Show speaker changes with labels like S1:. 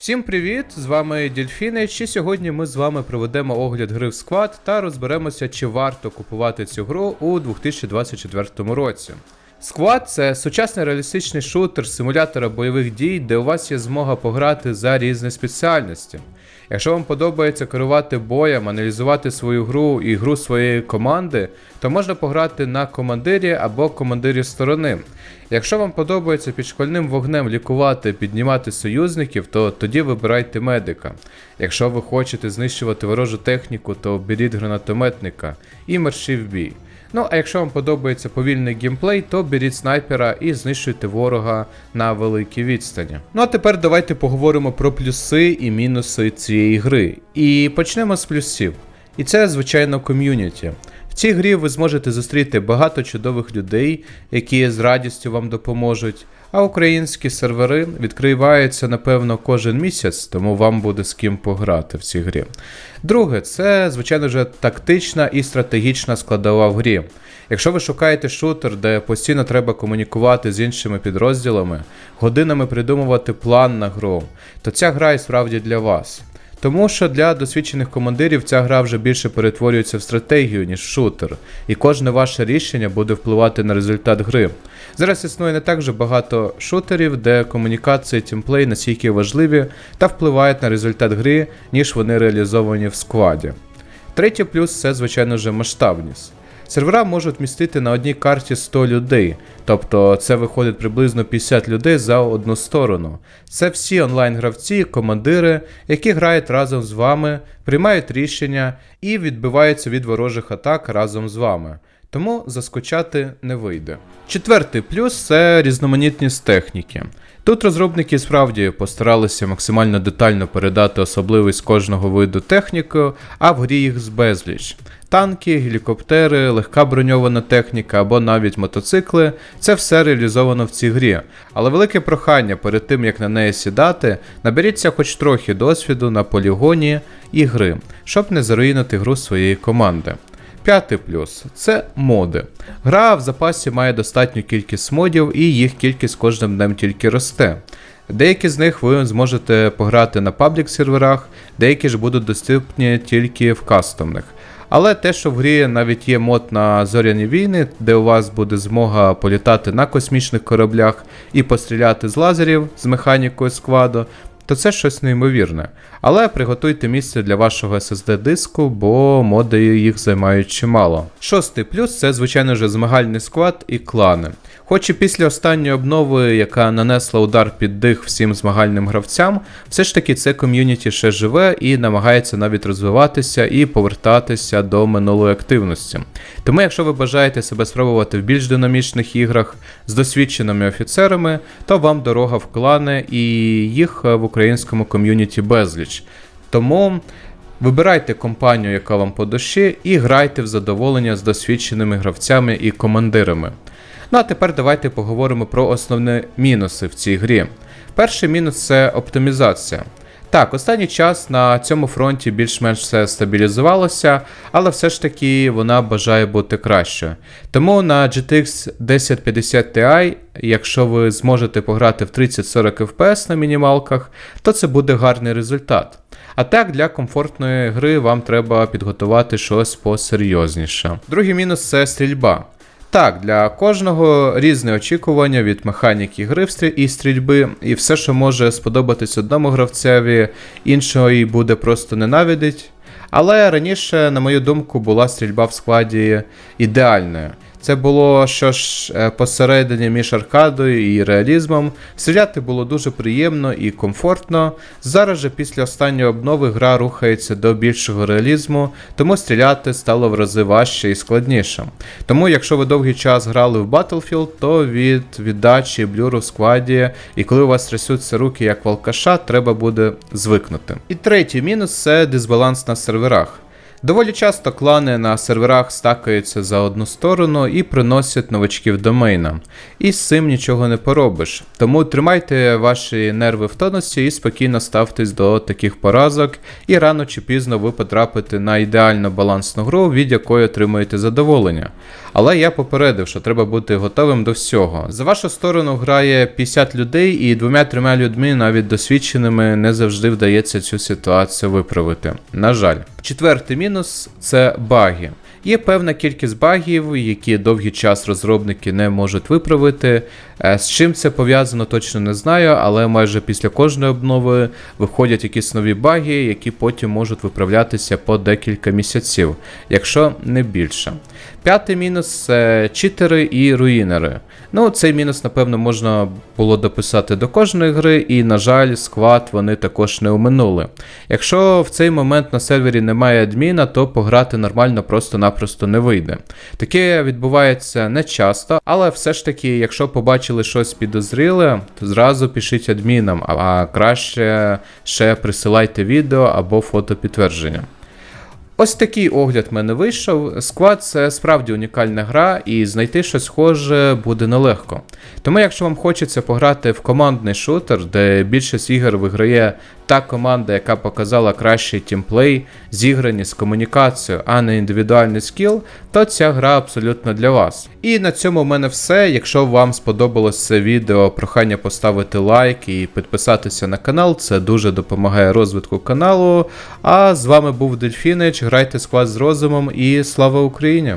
S1: Всім привіт! З вами Дільфінич, і сьогодні ми з вами проведемо огляд гри в склад та розберемося, чи варто купувати цю гру у 2024 році. Склад це сучасний реалістичний шутер симулятора бойових дій, де у вас є змога пограти за різні спеціальності. Якщо вам подобається керувати боєм, аналізувати свою гру і гру своєї команди, то можна пограти на командирі або командирі сторони. Якщо вам подобається під школьним вогнем лікувати, піднімати союзників, то тоді вибирайте медика. Якщо ви хочете знищувати ворожу техніку, то беріть гранатометника і мерші в бій. Ну, а якщо вам подобається повільний геймплей, то беріть снайпера і знищуйте ворога на великій відстані. Ну а тепер давайте поговоримо про плюси і мінуси цієї гри. І почнемо з плюсів. І це, звичайно, ком'юніті. В цій грі ви зможете зустріти багато чудових людей, які з радістю вам допоможуть. А українські сервери відкриваються, напевно, кожен місяць, тому вам буде з ким пограти в цій грі. Друге, це, звичайно ж, тактична і стратегічна складова в грі. Якщо ви шукаєте шутер, де постійно треба комунікувати з іншими підрозділами, годинами придумувати план на гру, то ця гра і справді для вас. Тому що для досвідчених командирів ця гра вже більше перетворюється в стратегію, ніж в шутер, і кожне ваше рішення буде впливати на результат гри. Зараз існує не так вже багато шутерів, де комунікація і тімплей настільки важливі та впливають на результат гри, ніж вони реалізовані в складі. Третій плюс це, звичайно ж, масштабність. Сервера можуть містити на одній карті 100 людей, тобто це виходить приблизно 50 людей за одну сторону. Це всі онлайн-гравці, командири, які грають разом з вами, приймають рішення і відбиваються від ворожих атак разом з вами. Тому заскочати не вийде. Четвертий плюс це різноманітність техніки. Тут розробники справді постаралися максимально детально передати особливість кожного виду техніки, а в грі їх з безліч. Танки, гелікоптери, легка броньована техніка або навіть мотоцикли це все реалізовано в цій грі. Але велике прохання перед тим як на неї сідати, наберіться хоч трохи досвіду на полігоні і гри, щоб не заруїнити гру своєї команди. П'ятий плюс це моди. Гра в запасі має достатню кількість модів, і їх кількість кожним днем тільки росте. Деякі з них ви зможете пограти на паблік серверах, деякі ж будуть доступні тільки в кастомних. Але те, що в грі навіть є мод на зоряні війни, де у вас буде змога політати на космічних кораблях і постріляти з лазерів з механікою складу, то це щось неймовірне. Але приготуйте місце для вашого SSD диску, бо моди їх займають чимало. Шостий плюс це, звичайно ж, змагальний склад і клани. Хоч і після останньої обнови, яка нанесла удар під дих всім змагальним гравцям, все ж таки це ком'юніті ще живе і намагається навіть розвиватися і повертатися до минулої активності. Тому, якщо ви бажаєте себе спробувати в більш динамічних іграх з досвідченими офіцерами, то вам дорога в клани і їх в українському ком'юніті безліч. Тому. Вибирайте компанію, яка вам по душі, і грайте в задоволення з досвідченими гравцями і командирами. Ну а тепер давайте поговоримо про основні мінуси в цій грі. Перший мінус це оптимізація. Так, останній час на цьому фронті більш-менш все стабілізувалося, але все ж таки вона бажає бути кращою. Тому на GTX 1050 Ti, якщо ви зможете пограти в 30-40 FPS на мінімалках, то це буде гарний результат. А так, для комфортної гри вам треба підготувати щось посерйозніше. Другий мінус це стрільба. Так, для кожного різне очікування від механіки гри і стрільби, і все, що може сподобатись одному гравцеві, іншого і буде просто ненавидить. Але раніше, на мою думку, була стрільба в складі ідеальною. Це було що ж е, посередині між аркадою і реалізмом. Стріляти було дуже приємно і комфортно. Зараз же після останньої обнови гра рухається до більшого реалізму, тому стріляти стало в рази важче і складніше. Тому, якщо ви довгий час грали в Battlefield, то від віддачі блюру в складі, і коли у вас трясуться руки як волкаша, треба буде звикнути. І третій мінус це дисбаланс на серверах. Доволі часто клани на серверах стакаються за одну сторону і приносять новачків до мейна. І з цим нічого не поробиш. Тому тримайте ваші нерви в тонусі і спокійно ставтесь до таких поразок, і рано чи пізно ви потрапите на ідеально балансну гру, від якої отримуєте задоволення. Але я попередив, що треба бути готовим до всього. За вашу сторону грає 50 людей, і двома-трьома людьми, навіть досвідченими, не завжди вдається цю ситуацію виправити. На жаль. Четвертий мінус це баги. Є певна кількість багів, які довгий час розробники не можуть виправити. Е, З чим це пов'язано, точно не знаю, але майже після кожної обнови виходять якісь нові баги, які потім можуть виправлятися по декілька місяців, якщо не більше. П'ятий мінус це читери і руїнери. Ну, цей мінус, напевно, можна було дописати до кожної гри, і, на жаль, склад вони також не оминули. Якщо в цей момент на сервері немає адміна, то пограти нормально просто-напросто не вийде. Таке відбувається не часто, але все ж таки, якщо побачили щось підозріле, то зразу пишіть адмінам, а- краще ще присилайте відео або фото підтвердження. Ось такий огляд в мене вийшов. Склад це справді унікальна гра, і знайти щось схоже буде нелегко. Тому, якщо вам хочеться пограти в командний шутер, де більшість ігор виграє та команда, яка показала кращий тімплей, зіграність, комунікацію, а не індивідуальний скіл, то ця гра абсолютно для вас. І на цьому в мене все. Якщо вам сподобалось це відео, прохання поставити лайк і підписатися на канал, це дуже допомагає розвитку каналу. А з вами був Дельфінич. Грайте склад з розумом і слава Україні!